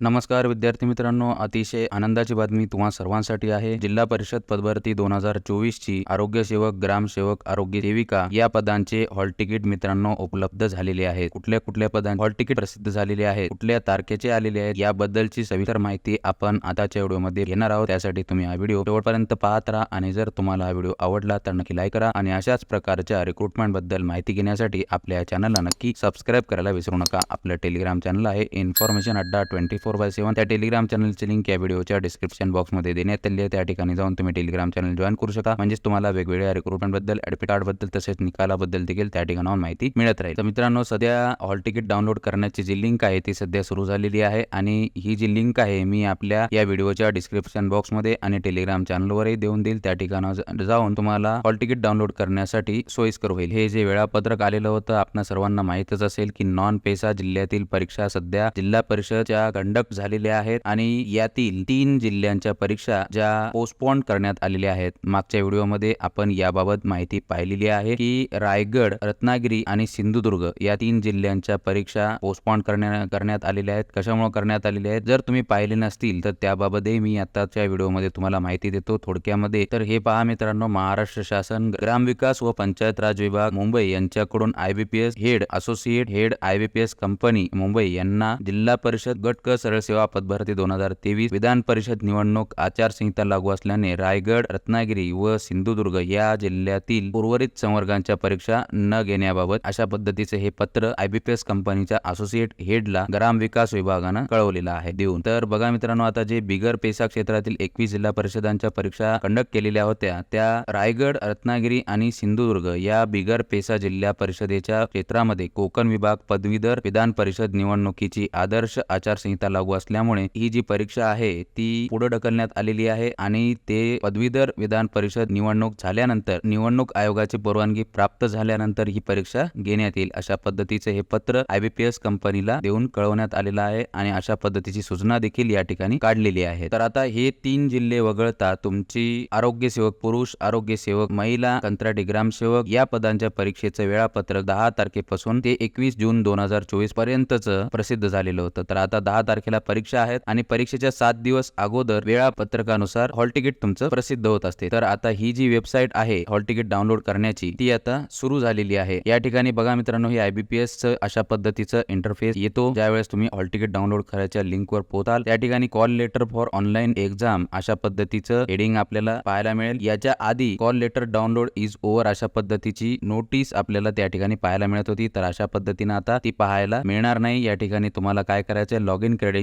नमस्कार विद्यार्थी मित्रांनो अतिशय आनंदाची बातमी तुम्हा सर्वांसाठी आहे. जिल्हा परिषद पदभरती दोन हजार चोवीस ची आरोग्य सेवक ग्रामसेवक आरोग्य सेविका या पदांचे हॉल तिकीट मित्रांनो उपलब्ध झालेले आहे कुठल्या कुठल्या पदांचे हॉल तिकीट प्रसिद्ध झालेले आहे कुठल्या तारखेचे आलेले आहेत याबद्दलची सविस्तर माहिती आपण आताच्या व्हिडिओमध्ये घेणार आहोत. त्यासाठी तुम्ही हा व्हिडिओ शेवटपर्यंत पाहत राहा आणि जर तुम्हाला हा व्हिडिओ आवडला तर नक्की लाईक करा आणि अशाच प्रकारच्या रिक्रुटमेंटबद्दल माहिती घेण्यासाठी आपल्या चॅनलला नक्की सबस्क्राईब करायला विसरू नका. आपलं टेलिग्राम चॅनल आहे इन्फॉर्मेशन अड्डा ट्वेंटी फोर बाय सेवन त्या टेलिग्राम चॅनलची लिंक या व्हिडिओच्या डिस्क्रिप्शन बॉक्समध्ये देण्यात आली आहे. त्या ठिकाणी जाऊन तुम्ही टेलिग्राम चॅनल जॉईन करू शकता. म्हणजेच तुम्हाला वेगवेगळ्या रिक्रुटमेंटबद्दल ऍडमिट तसेच निकालाबद्दल देखील त्या ठिकाणावर माहिती मिळत राहील. तर मित्रांनो सध्या हॉल तिकीट डाउनलोड करण्याची जी लिंक आहे ती सध्या सुरू झालेली आहे. आणि ही जी लिंक आहे मी आपल्या या व्हिडिओच्या डिस्क्रिप्शन बॉक्समध्ये आणि टेलिग्राम चॅनलवरही देऊन देईल. त्या ठिकाणावर जाऊन तुम्हाला हॉल तिकीट डाउनलोड करण्यासाठी सोयीस्कर होईल. हे जे वेळापत्रक आलेलं होतं आपण सर्वांना माहितच असेल की नॉन पेसा जिल्ह्यातील परीक्षा सध्या जिल्हा परिषदच्या कंडक्ट झालेल्या आहेत आणि यातील तीन जिल्ह्यांच्या परीक्षा ज्या पोस्टपोन करण्यात आलेल्या आहेत. मागच्या व्हिडिओमध्ये आपण याबाबत माहिती पाहिलेली आहे की रायगड रत्नागिरी आणि सिंधुदुर्ग या तीन जिल्ह्यांच्या परीक्षा पोस्टपोन करण्या करण्यात आलेल्या आहेत. कशामुळे करण्यात आलेल्या आहेत? जर तुम्ही पाहिले नसतील तर त्याबाबतही मी आताच्या व्हिडिओमध्ये तुम्हाला माहिती देतो. थोडक्यामध्ये तर हे पहा मित्रांनो महाराष्ट्र शासन ग्रामविकास व पंचायत राज विभाग मुंबई यांच्याकडून IBPS head associate head IBPS company Mumbai यांना जिल्हा परिषद गट क सरळ सेवा पदभरती दोन हजार तेवीस विधान परिषद निवडणूक आचारसंहिता लागू असल्याने रायगड रत्नागिरी व सिंधुदुर्ग या जिल्ह्यातील उर्वरित संवर्गांच्या परीक्षा न घेण्याबाबत अशा पद्धतीचे हे पत्र आयबीपीएस कंपनीच्या असोसिएट हेडला ग्राम विकास विभागानं कळवलेलं आहे. देऊन तर बघा मित्रांनो आता जे बिगर पेसा क्षेत्रातील एकवीस जिल्हा परिषदांच्या परीक्षा कंडक्ट केलेल्या होत्या त्या रायगड रत्नागिरी आणि सिंधुदुर्ग या बिगर पेसा जिल्हा परिषदेच्या क्षेत्रामध्ये कोकण विभाग पदवीधर विधान परिषद निवडणुकीची आदर्श आचारसंहिता लागू असल्यामुळे ही जी परीक्षा आहे ती पुढे ढकलण्यात आलेली आहे आणि ते पदवीधर विधान परिषद निवडणूक झाल्यानंतर निवडणूक आयोगाची परवानगी प्राप्त झाल्यानंतर ही परीक्षा घेण्यात येईल. अशा पद्धतीचे हे पत्र आयबीपीएस कंपनीला देऊन कळवण्यात आलेलं आहे आणि अशा पद्धतीची सूचना देखील या ठिकाणी काढलेली आहे. तर आता हे तीन जिल्हे वगळता तुमची आरोग्य सेवक पुरुष आरोग्य सेवक महिला कंत्राटी ग्रामसेवक या पदांच्या परीक्षेचं वेळापत्रक दहा तारखेपासून ते एकवीस जून दोन हजार चोवीस पर्यंतच प्रसिद्ध झालेलं होतं. तर आता दहा तारखे तारखेला परीक्षा आहेत आणि परीक्षेच्या सात दिवस अगोदर वेळापत्रकानुसार हॉल तिकीट तुमचं प्रसिद्ध होत असते. तर आता ही जी वेबसाईट आहे हॉल तिकीट डाउनलोड करण्याची ती आता सुरू झालेली आहे. या ठिकाणी बघा मित्रांनो हे आयबीपीएस अशा पद्धतीचं इंटरफेस येतो. ज्यावेळेस तुम्ही हॉल तिकीट डाउनलोड करायच्या लिंकवर पोहोचाल त्या ठिकाणी call letter for online exam अशा पद्धतीचं हेडिंग आपल्याला पाहायला मिळेल. याच्या आधी call letter download is over अशा पद्धतीची नोटीस आपल्याला त्या ठिकाणी पाहायला मिळत होती. तर अशा पद्धतीने आता ती पाहायला मिळणार नाही. या ठिकाणी तुम्हाला काय करायचं लॉग इन क्रेडिट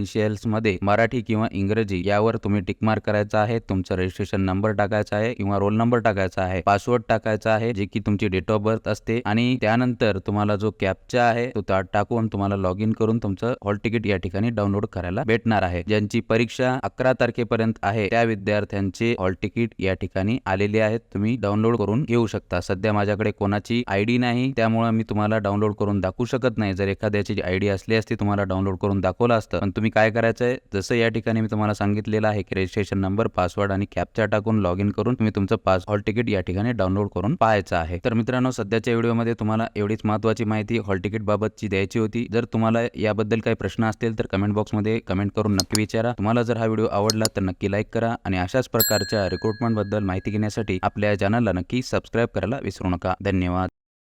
मध्ये मराठी किंवा इंग्रजी यावर तुम्ही टिकमार्क करायचा आहे तुमचा रजिस्ट्रेशन नंबर टाकायचा आहे किंवा रोल नंबर टाकायचा आहे पासवर्ड टाकायचा आहे जे की तुमची डेट ऑफ बर्थ असते आणि त्यानंतर तुम्हाला जो कॅपचा आहे तो टाकून तुम्हाला लॉग इन करून तुमचं हॉल तिकीट या ठिकाणी डाउनलोड करायला भेटणार आहे. ज्यांची परीक्षा अकरा तारखेपर्यंत आहे त्या विद्यार्थ्यांचे हॉल तिकीट या ठिकाणी आलेले आहेत. तुम्ही डाउनलोड करून घेऊ शकता. सध्या माझ्याकडे कोणाची आयडी नाही त्यामुळे मी तुम्हाला डाउनलोड करून दाखवू शकत नाही. जर एखाद्याची आयडी असली असती तुम्हाला डाउनलोड करून दाखवलं असतं पण तुम्ही काय करायचं आहे जसं या ठिकाणी मी तुम्हाला सांगितलेलं आहे की रजिस्ट्रेशन नंबर पासवर्ड आणि कॅपचा टाकून लॉग इन करून तुम्ही तुमचं पास हॉल तिकीट या ठिकाणी डाउनलोड करून पाहायचं आहे. तर मित्रांनो सध्याच्या व्हिडिओमध्ये तुम्हाला एवढीच महत्वाची माहिती हॉल तिकीट बाबतची द्यायची होती. जर तुम्हाला याबद्दल काही प्रश्न असतील तर कमेंट बॉक्समध्ये कमेंट करून नक्की विचारा. तुम्हाला जर हा व्हिडिओ आवडला तर नक्की लाईक करा आणि अशाच प्रकारच्या रिक्रुटमेंटबद्दल माहिती घेण्यासाठी आपल्या चॅनलला नक्की सबस्क्राईब करायला विसरू नका. धन्यवाद.